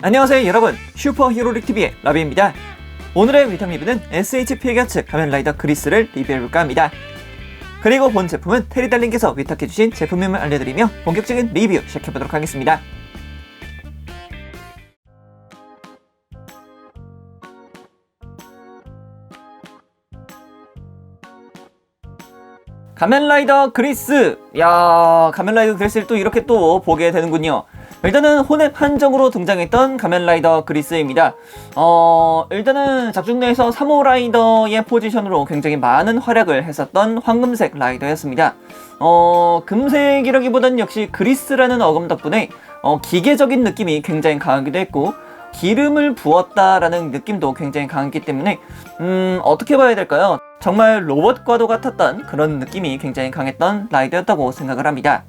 안녕하세요 여러분 슈퍼히어로릭 TV의 라비입니다. 오늘의 위탁 리뷰는 SHP gat츠 가면라이더 그리스를 리뷰해볼까 합니다. 그리고 본 제품은 테리달님께서 위탁해주신 제품명을 알려드리며 본격적인 리뷰 시작해보도록 하겠습니다. 가면라이더 그리스. 야 가면라이더 그리스를 또 이렇게 또 보게 되는군요. 일단은 혼앱 한정으로 등장했던 가면라이더 그리스입니다. 어 일단은 작중 내에서 3호 라이더의 포지션으로 굉장히 많은 활약을 했었던 황금색 라이더였습니다. 어 금색이라기보다는 역시 그리스라는 어금 덕분에 어, 기계적인 느낌이 굉장히 강하기도 했고 기름을 부었다라는 느낌도 굉장히 강했기 때문에 음 어떻게 봐야 될까요? 정말 로봇과도 같았던 그런 느낌이 굉장히 강했던 라이더였다고 생각을 합니다.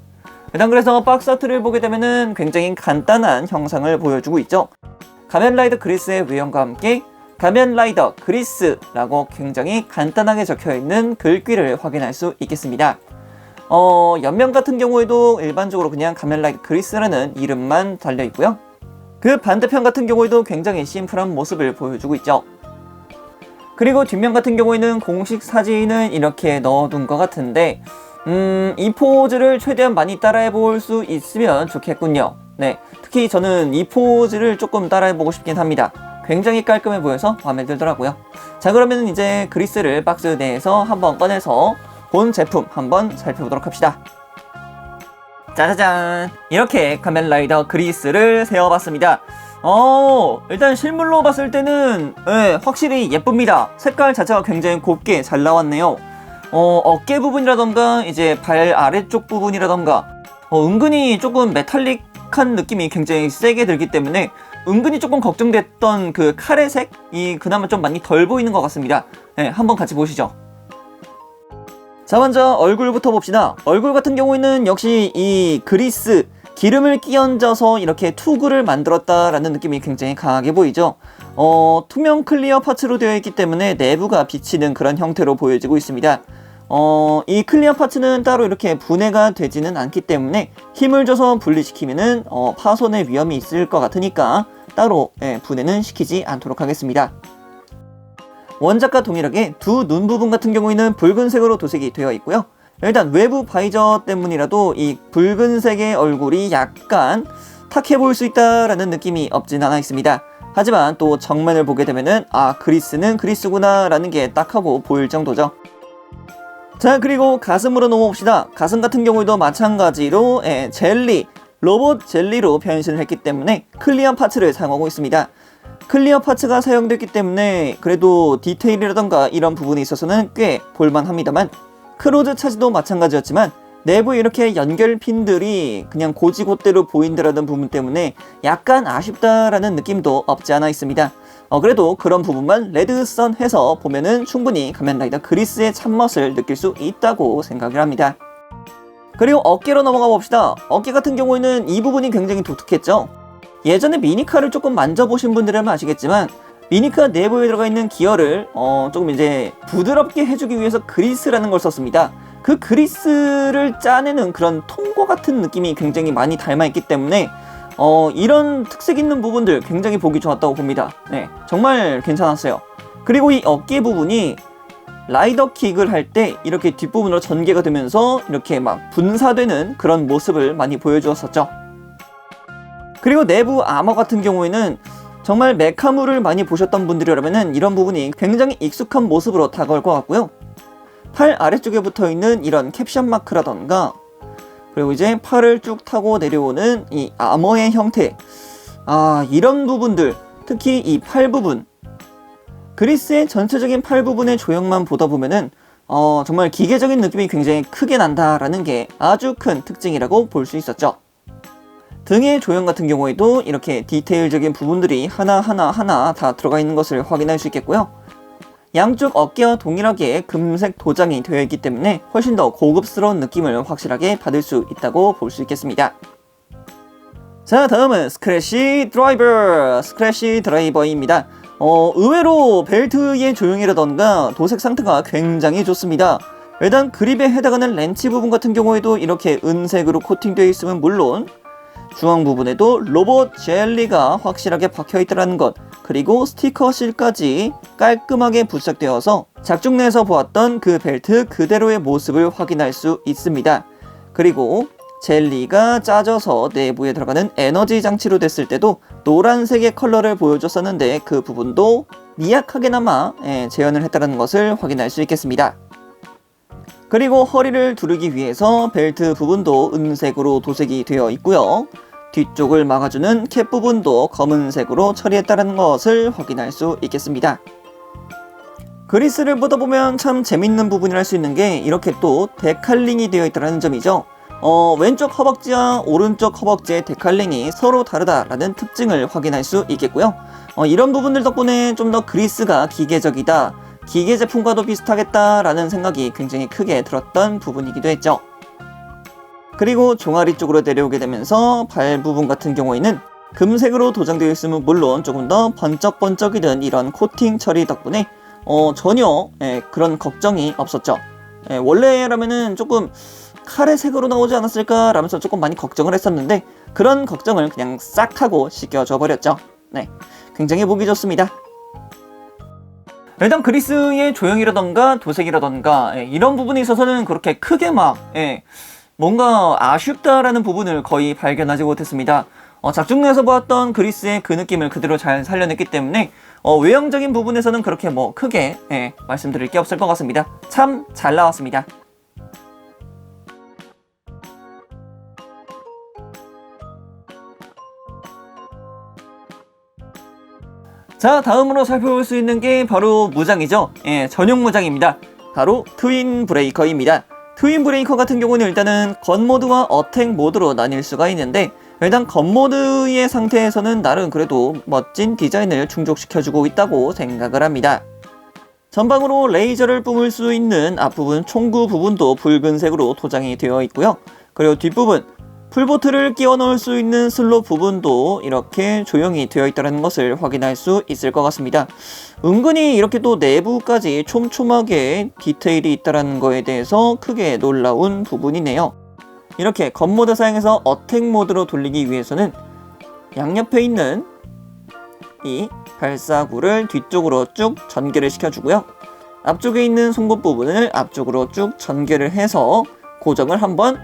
일단 그래서 박스 아트를 보게 되면은 굉장히 간단한 형상을 보여주고 있죠. 가면라이더 그리스의 외형과 함께 가면라이더 그리스라고 굉장히 간단하게 적혀 있는 글귀를 확인할 수 있겠습니다. 어, 옆면 같은 경우에도 일반적으로 그냥 가면라이더 그리스라는 이름만 달려 있고요. 그 반대편 같은 경우에도 굉장히 심플한 모습을 보여주고 있죠. 그리고 뒷면 같은 경우에는 공식 사진은 이렇게 넣어둔 것 같은데 음, 이 포즈를 최대한 많이 따라해 볼 수 있으면 좋겠군요. 네, 특히 저는 이 포즈를 조금 따라해 보고 싶긴 합니다. 굉장히 깔끔해 보여서 마음에 들더라고요. 자, 그러면 이제 그리스를 박스 내에서 한번 꺼내서 본 제품 한번 살펴보도록 합시다. 짜자잔 이렇게 카멜라이더 그리스를 세워봤습니다 어 일단 실물로 봤을 때는 예, 확실히 예쁩니다. 색깔 자체가 굉장히 곱게 잘 나왔네요. 어, 어깨 부분이라던가 이제 발 아래쪽 부분이라던가 어, 은근히 조금 메탈릭한 느낌이 굉장히 세게 들기 때문에 은근히 조금 걱정됐던 그 칼의 색이 그나마 좀 많이 덜 보이는 것 같습니다. 예, 한번 같이 보시죠. 자 먼저 얼굴부터 봅시다. 얼굴 같은 경우에는 역시 이 그리스 기름을 끼얹어서 이렇게 투구를 만들었다라는 느낌이 굉장히 강하게 보이죠. 어, 투명 클리어 파츠로 되어 있기 때문에 내부가 비치는 그런 형태로 보여지고 있습니다. 어, 이 클리어 파츠는 따로 이렇게 분해가 되지는 않기 때문에 힘을 줘서 분리시키면은 어, 파손의 위험이 있을 것 같으니까 따로 예, 분해는 시키지 않도록 하겠습니다. 원작과 동일하게 두 눈 부분 같은 경우에는 붉은색으로 도색이 되어 있고요. 일단 외부 바이저 때문이라도 이 붉은색의 얼굴이 약간 탁해 보일 수 있다라는 느낌이 없진 않아 있습니다. 하지만 또 정면을 보게 되면은 아 그리스는 그리스구나 라는 게 딱 하고 보일 정도죠. 자 그리고 가슴으로 넘어봅시다. 가슴 같은 경우에도 마찬가지로 예, 젤리 로봇 젤리로 변신을 했기 때문에 클리어 파츠를 사용하고 있습니다. 클리어 파츠가 사용됐기 때문에 그래도 디테일이라던가 이런 부분에 있어서는 꽤 볼만합니다만 크로즈 차지도 마찬가지였지만 내부에 이렇게 연결 핀들이 그냥 고지곳대로 보인다라는 부분 때문에 약간 아쉽다라는 느낌도 없지 않아 있습니다. 어, 그래도 그런 부분만 레드선 해서 보면은 충분히 가면라이더 그리스의 참맛을 느낄 수 있다고 생각을 합니다. 그리고 어깨로 넘어가 봅시다. 어깨 같은 경우에는 이 부분이 굉장히 독특했죠. 예전에 미니카를 조금 만져보신 분들은 아시겠지만 미니카 내부에 들어가 있는 기어를 어, 조금 이제 부드럽게 해주기 위해서 그리스라는 걸 썼습니다. 그 그리스를 짜내는 그런 통과 같은 느낌이 굉장히 많이 닮아있기 때문에 어, 이런 특색 있는 부분들 굉장히 보기 좋았다고 봅니다. 네, 정말 괜찮았어요. 그리고 이 어깨 부분이 라이더 킥을 할 때 이렇게 뒷부분으로 전개가 되면서 이렇게 막 분사되는 그런 모습을 많이 보여주었었죠. 그리고 내부 아머 같은 경우에는 정말 메카물을 많이 보셨던 분들이라면 이런 부분이 굉장히 익숙한 모습으로 다가올 것 같고요. 팔 아래쪽에 붙어 있는 이런 캡션 마크라던가 그리고 이제 팔을 쭉 타고 내려오는 이 아머의 형태 아 이런 부분들 특히 이 팔 부분 그리스의 전체적인 팔 부분의 조형만 보다 보면은 어, 정말 기계적인 느낌이 굉장히 크게 난다라는 게 아주 큰 특징이라고 볼 수 있었죠. 등의 조형 같은 경우에도 이렇게 디테일적인 부분들이 하나하나 하나 다 들어가 있는 것을 확인할 수 있겠고요. 양쪽 어깨와 동일하게 금색 도장이 되어 있기 때문에 훨씬 더 고급스러운 느낌을 확실하게 받을 수 있다고 볼 수 있겠습니다. 자 다음은 스크래시 드라이버 스크래시 드라이버입니다. 어, 의외로 벨트의 조형이라던가 도색 상태가 굉장히 좋습니다. 일단 그립에 해당하는 렌치 부분 같은 경우에도 이렇게 은색으로 코팅되어 있으면 물론 중앙 부분에도 로봇 젤리가 확실하게 박혀 있다는 것, 그리고 스티커 실까지 깔끔하게 부착되어서 작중 내에서 보았던 그 벨트 그대로의 모습을 확인할 수 있습니다. 그리고 젤리가 짜져서 내부에 들어가는 에너지 장치로 됐을 때도 노란색의 컬러를 보여줬었는데 그 부분도 미약하게나마 예, 재현을 했다는 것을 확인할 수 있겠습니다. 그리고 허리를 두르기 위해서 벨트 부분도 은색으로 도색이 되어 있고요. 뒤쪽을 막아주는 캡 부분도 검은색으로 처리했다는 것을 확인할 수 있겠습니다. 그리스를 보다 보면 참 재밌는 부분이랄 수 있는 게 이렇게 또 데칼링이 되어 있다는 점이죠. 어, 왼쪽 허벅지와 오른쪽 허벅지의 데칼링이 서로 다르다라는 특징을 확인할 수 있겠고요. 어, 이런 부분들 덕분에 좀 더 그리스가 기계적이다, 기계 제품과도 비슷하겠다라는 생각이 굉장히 크게 들었던 부분이기도 했죠. 그리고 종아리 쪽으로 내려오게 되면서 발 부분 같은 경우에는 금색으로 도장되어 있으면 물론 조금 더 번쩍번쩍이던 이런 코팅 처리 덕분에 어, 전혀 예, 그런 걱정이 없었죠. 예, 원래라면은 조금 카레 색으로 나오지 않았을까 라면서 조금 많이 걱정을 했었는데 그런 걱정을 그냥 싹 하고 씻겨줘 버렸죠. 네, 굉장히 보기 좋습니다. 일단 그리스의 조형이라던가 도색이라던가 예, 이런 부분에 있어서는 그렇게 크게 막 예, 뭔가 아쉽다라는 부분을 거의 발견하지 못했습니다. 어, 작중에서 보았던 그리스의 그 느낌을 그대로 잘 살려냈기 때문에 어, 외형적인 부분에서는 그렇게 뭐 크게 예, 말씀드릴 게 없을 것 같습니다. 참 잘 나왔습니다. 자, 다음으로 살펴볼 수 있는 게 바로 무장이죠. 예, 전용 무장입니다. 바로 트윈 브레이커입니다. 트윈 브레이커 같은 경우는 일단은 건 모드와 어택 모드로 나뉠 수가 있는데 일단 건 모드의 상태에서는 나름 그래도 멋진 디자인을 충족시켜주고 있다고 생각을 합니다. 전방으로 레이저를 뿜을 수 있는 앞부분 총구 부분도 붉은색으로 도장이 되어 있고요. 그리고 뒷부분 풀보트를 끼워 넣을 수 있는 슬롯 부분도 이렇게 조용히 되어 있다는 것을 확인할 수 있을 것 같습니다. 은근히 이렇게 또 내부까지 촘촘하게 디테일이 있다는 거에 대해서 크게 놀라운 부분이네요. 이렇게 겉모드 사용해서 어택 모드로 돌리기 위해서는 양옆에 있는 이 발사구를 뒤쪽으로 쭉 전개를 시켜주고요. 앞쪽에 있는 송곳 부분을 앞쪽으로 쭉 전개를 해서 고정을 한번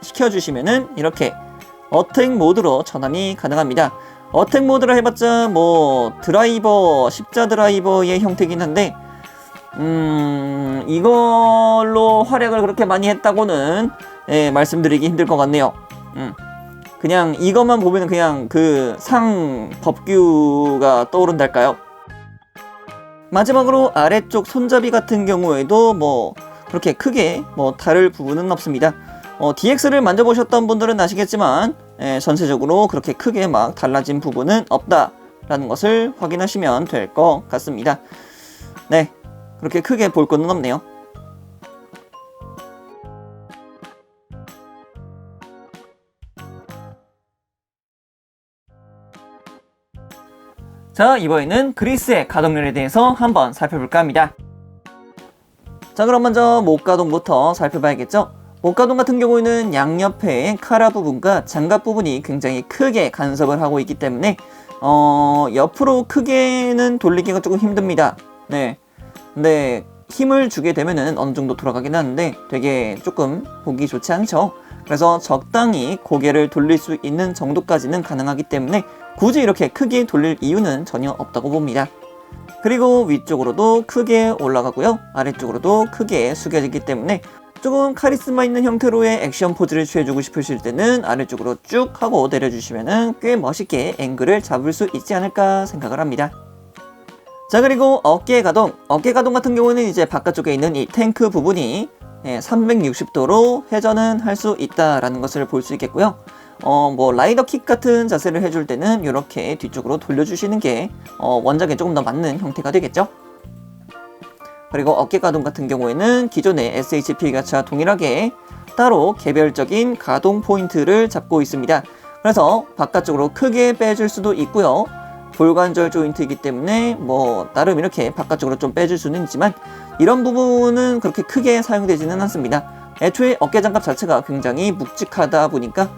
시켜주시면은 이렇게 어택 모드로 전환이 가능합니다. 어택 모드로 해봤자 뭐 드라이버 십자 드라이버의 형태긴 한데 음 이걸로 활약을 그렇게 많이 했다고는 예, 말씀드리기 힘들 것 같네요. 음. 그냥 이것만 보면 그냥 그 상 법규가 떠오른달까요? 마지막으로 아래쪽 손잡이 같은 경우에도 뭐 그렇게 크게 뭐 다를 부분은 없습니다. 어, DX를 만져보셨던 분들은 아시겠지만 예, 전체적으로 그렇게 크게 막 달라진 부분은 없다라는 것을 확인하시면 될 것 같습니다. 네, 그렇게 크게 볼 것은 없네요. 자, 이번에는 그리스의 가동률에 대해서 한번 살펴볼까 합니다. 자, 그럼 먼저 목가동부터 살펴봐야겠죠? 목가동 같은 경우에는 양옆에 카라 부분과 장갑 부분이 굉장히 크게 간섭을 하고 있기 때문에 어, 옆으로 크게는 돌리기가 조금 힘듭니다. 네. 근데 힘을 주게 되면은 어느 정도 돌아가긴 하는데 되게 조금 보기 좋지 않죠. 그래서 적당히 고개를 돌릴 수 있는 정도까지는 가능하기 때문에 굳이 이렇게 크게 돌릴 이유는 전혀 없다고 봅니다. 그리고 위쪽으로도 크게 올라가고요. 아래쪽으로도 크게 숙여지기 때문에 조금 카리스마 있는 형태로의 액션 포즈를 취해주고 싶으실 때는 아래쪽으로 쭉 하고 내려주시면 꽤 멋있게 앵글을 잡을 수 있지 않을까 생각을 합니다. 자 그리고 어깨 가동 어깨 가동 같은 경우는 이제 바깥쪽에 있는 이 탱크 부분이 360도로 회전은 할 수 있다라는 것을 볼 수 있겠고요. 어, 뭐, 라이더 킥 같은 자세를 해줄 때는 이렇게 뒤쪽으로 돌려주시는 게, 어, 원작에 조금 더 맞는 형태가 되겠죠? 그리고 어깨 가동 같은 경우에는 기존의 SHP 가차 동일하게 따로 개별적인 가동 포인트를 잡고 있습니다. 그래서 바깥쪽으로 크게 빼줄 수도 있고요. 골관절 조인트이기 때문에 뭐 나름 이렇게 바깥쪽으로 좀 빼줄 수는 있지만 이런 부분은 그렇게 크게 사용되지는 않습니다. 애초에 어깨 장갑 자체가 굉장히 묵직하다 보니까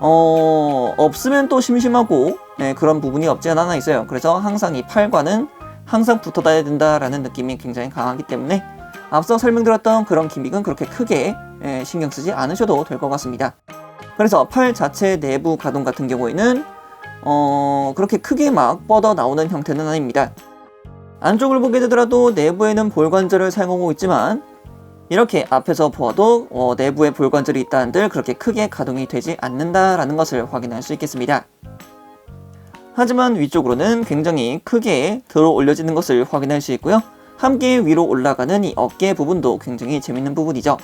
어 없으면 또 심심하고 네, 그런 부분이 없지 않아 있어요. 그래서 항상 이 팔과는 항상 붙어 다야 된다라는 느낌이 굉장히 강하기 때문에 앞서 설명드렸던 그런 기믹은 그렇게 크게 예, 신경 쓰지 않으셔도 될 것 같습니다. 그래서 팔 자체 내부 가동 같은 경우에는 어, 그렇게 크게 막 뻗어 나오는 형태는 아닙니다. 안쪽을 보게 되더라도 내부에는 볼관절을 사용하고 있지만 이렇게 앞에서 보아도 어, 내부에 볼관절이 있다 한들 그렇게 크게 가동이 되지 않는다라는 것을 확인할 수 있겠습니다. 하지만 위쪽으로는 굉장히 크게 들어 올려지는 것을 확인할 수 있고요. 함께 위로 올라가는 이 어깨 부분도 굉장히 재밌는 부분이죠.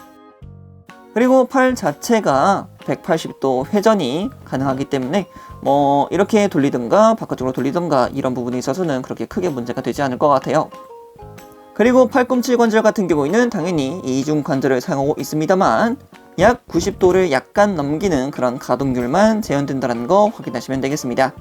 그리고 팔 자체가 180도 회전이 가능하기 때문에 뭐 이렇게 돌리든가 바깥쪽으로 돌리든가 이런 부분에 있어서는 그렇게 크게 문제가 되지 않을 것 같아요. 그리고 팔꿈치 관절 같은 경우에는 당연히 이중 관절을 사용하고 있습니다만 약 90도를 약간 넘기는 그런 가동률만 재현된다는 거 확인하시면 되겠습니다.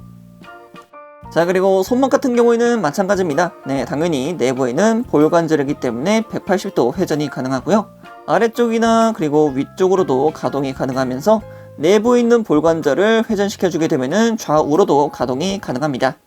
자 그리고 손목 같은 경우에는 마찬가지입니다. 네 당연히 내부에는 볼관절이기 때문에 180도 회전이 가능하고요. 아래쪽이나 그리고 위쪽으로도 가동이 가능하면서 내부에 있는 볼관절을 회전시켜주게 되면 좌우로도 가동이 가능합니다.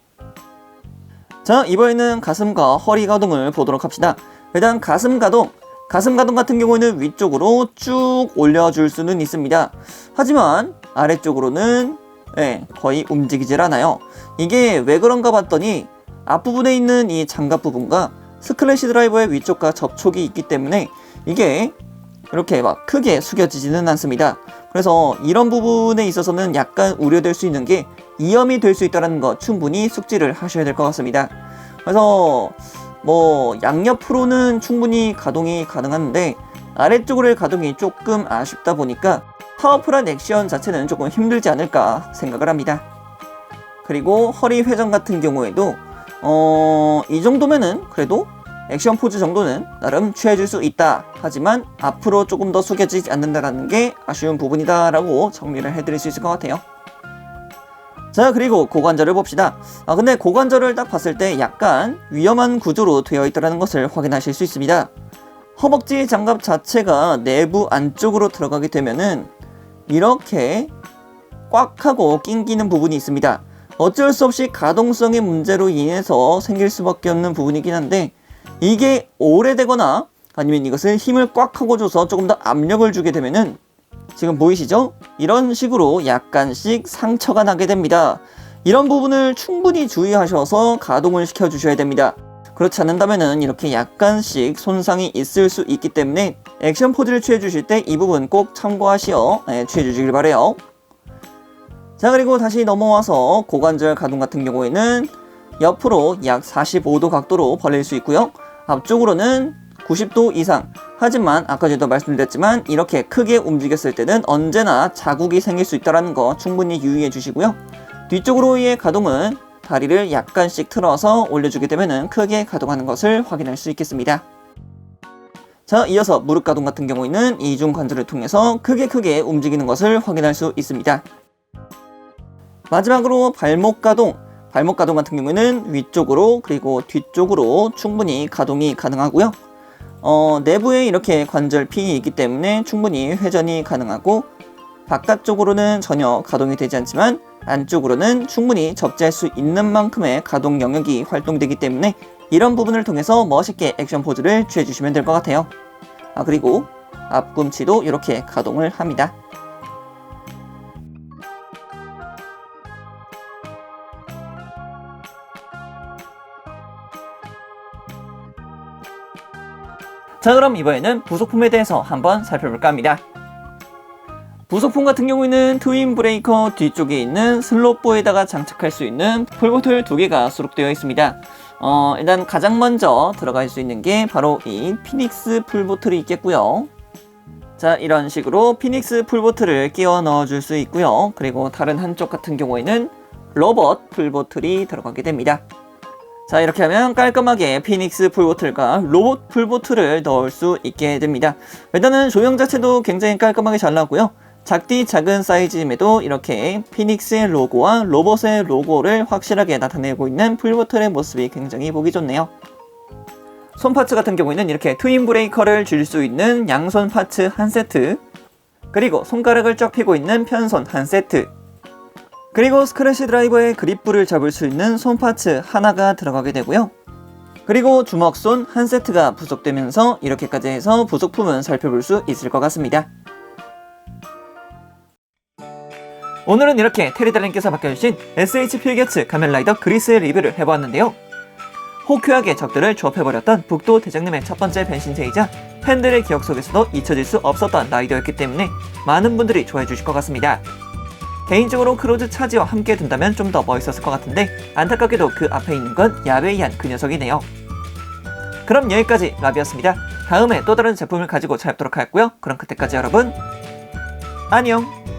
자 이번에는 가슴과 허리 가동을 보도록 합시다. 일단 가슴 가동 가슴 가동 같은 경우에는 위쪽으로 쭉 올려줄 수는 있습니다. 하지만 아래쪽으로는 네, 거의 움직이질 않아요. 이게 왜 그런가 봤더니 앞부분에 있는 이 장갑 부분과 스클래시 드라이버의 위쪽과 접촉이 있기 때문에 이게 이렇게 막 크게 숙여지지는 않습니다. 그래서 이런 부분에 있어서는 약간 우려될 수 있는 게 이염이 될 수 있다는 거 충분히 숙지를 하셔야 될 것 같습니다. 그래서 뭐 양옆으로는 충분히 가동이 가능한데 아래쪽으로의 가동이 조금 아쉽다 보니까 파워풀한 액션 자체는 조금 힘들지 않을까 생각을 합니다. 그리고 허리 회전 같은 경우에도 어, 이 정도면은 그래도 액션 포즈 정도는 나름 취해줄 수 있다. 하지만 앞으로 조금 더 숙여지지 않는다는 게 아쉬운 부분이다라고 정리를 해드릴 수 있을 것 같아요. 자 그리고 고관절을 봅시다. 아 근데 고관절을 딱 봤을 때 약간 위험한 구조로 되어 있다는 것을 확인하실 수 있습니다. 허벅지 장갑 자체가 내부 안쪽으로 들어가게 되면은 이렇게 꽉 하고 낑기는 부분이 있습니다. 어쩔 수 없이 가동성의 문제로 인해서 생길 수밖에 없는 부분이긴 한데 이게 오래되거나 아니면 이것을 힘을 꽉 하고 줘서 조금 더 압력을 주게 되면은 지금 보이시죠? 이런 식으로 약간씩 상처가 나게 됩니다. 이런 부분을 충분히 주의하셔서 가동을 시켜 주셔야 됩니다. 그렇지 않는다면은 이렇게 약간씩 손상이 있을 수 있기 때문에 액션 포즈를 취해 주실 때 이 부분 꼭 참고하시어 네, 취해 주시길 바래요. 자 그리고 다시 넘어와서 고관절 가동 같은 경우에는 옆으로 약 45도 각도로 벌릴 수 있고요. 앞쪽으로는 90도 이상. 하지만 아까 전에도 말씀드렸지만 이렇게 크게 움직였을 때는 언제나 자국이 생길 수 있다는 거 충분히 유의해 주시고요. 뒤쪽으로의 가동은 다리를 약간씩 틀어서 올려주게 되면 크게 가동하는 것을 확인할 수 있겠습니다. 자, 이어서 무릎 가동 같은 경우에는 이중 관절을 통해서 크게 크게 움직이는 것을 확인할 수 있습니다. 마지막으로 발목 가동. 발목 가동 같은 경우에는 위쪽으로 그리고 뒤쪽으로 충분히 가동이 가능하고요. 어, 내부에 이렇게 관절 핀이 있기 때문에 충분히 회전이 가능하고 바깥쪽으로는 전혀 가동이 되지 않지만 안쪽으로는 충분히 접지할 수 있는 만큼의 가동 영역이 활동되기 때문에 이런 부분을 통해서 멋있게 액션 포즈를 취해주시면 될 것 같아요. 아 그리고 앞꿈치도 이렇게 가동을 합니다. 자 그럼 이번에는 부속품에 대해서 한번 살펴볼까 합니다. 부속품 같은 경우에는 트윈 브레이커 뒤쪽에 있는 슬롯보에다가 장착할 수 있는 풀보틀 두 개가 수록되어 있습니다. 어, 일단 가장 먼저 들어갈 수 있는 게 바로 이 피닉스 풀보틀이 있겠고요. 자 이런 식으로 피닉스 풀보틀을 끼워 넣어 줄 수 있고요. 그리고 다른 한쪽 같은 경우에는 로봇 풀보틀이 들어가게 됩니다. 자 이렇게 하면 깔끔하게 피닉스 풀보틀과 로봇 풀보틀을 넣을 수 있게 됩니다. 일단은 조형 자체도 굉장히 깔끔하게 잘 나왔고요. 작디 작은 사이즈임에도 이렇게 피닉스의 로고와 로봇의 로고를 확실하게 나타내고 있는 풀보틀의 모습이 굉장히 보기 좋네요. 손 파츠 같은 경우에는 이렇게 트윈 브레이커를 줄 수 있는 양손 파츠 한 세트, 그리고 손가락을 쫙 펴고 있는 편손 한 세트, 그리고 스크래시 드라이버의 그립부를 잡을 수 있는 손 파츠 하나가 들어가게 되고요. 그리고 주먹손 한 세트가 부속되면서 이렇게까지 해서 부속품은 살펴볼 수 있을 것 같습니다. 오늘은 이렇게 테리달님께서 맡겨주신 SH 필게츠 가면라이더 그리스의 리뷰를 해보았는데요. 호쾌하게 적들을 조업해버렸던 북도 대장님의 첫 번째 변신체이자 팬들의 기억 속에서도 잊혀질 수 없었던 라이더였기 때문에 많은 분들이 좋아해 주실 것 같습니다. 개인적으로 크로즈 차지와 함께 든다면 좀 더 멋있었을 것 같은데 안타깝게도 그 앞에 있는 건 야베이한 그 녀석이네요. 그럼 여기까지 라비였습니다. 다음에 또 다른 제품을 가지고 찾아뵙도록 하겠고요. 그럼 그때까지 여러분 안녕!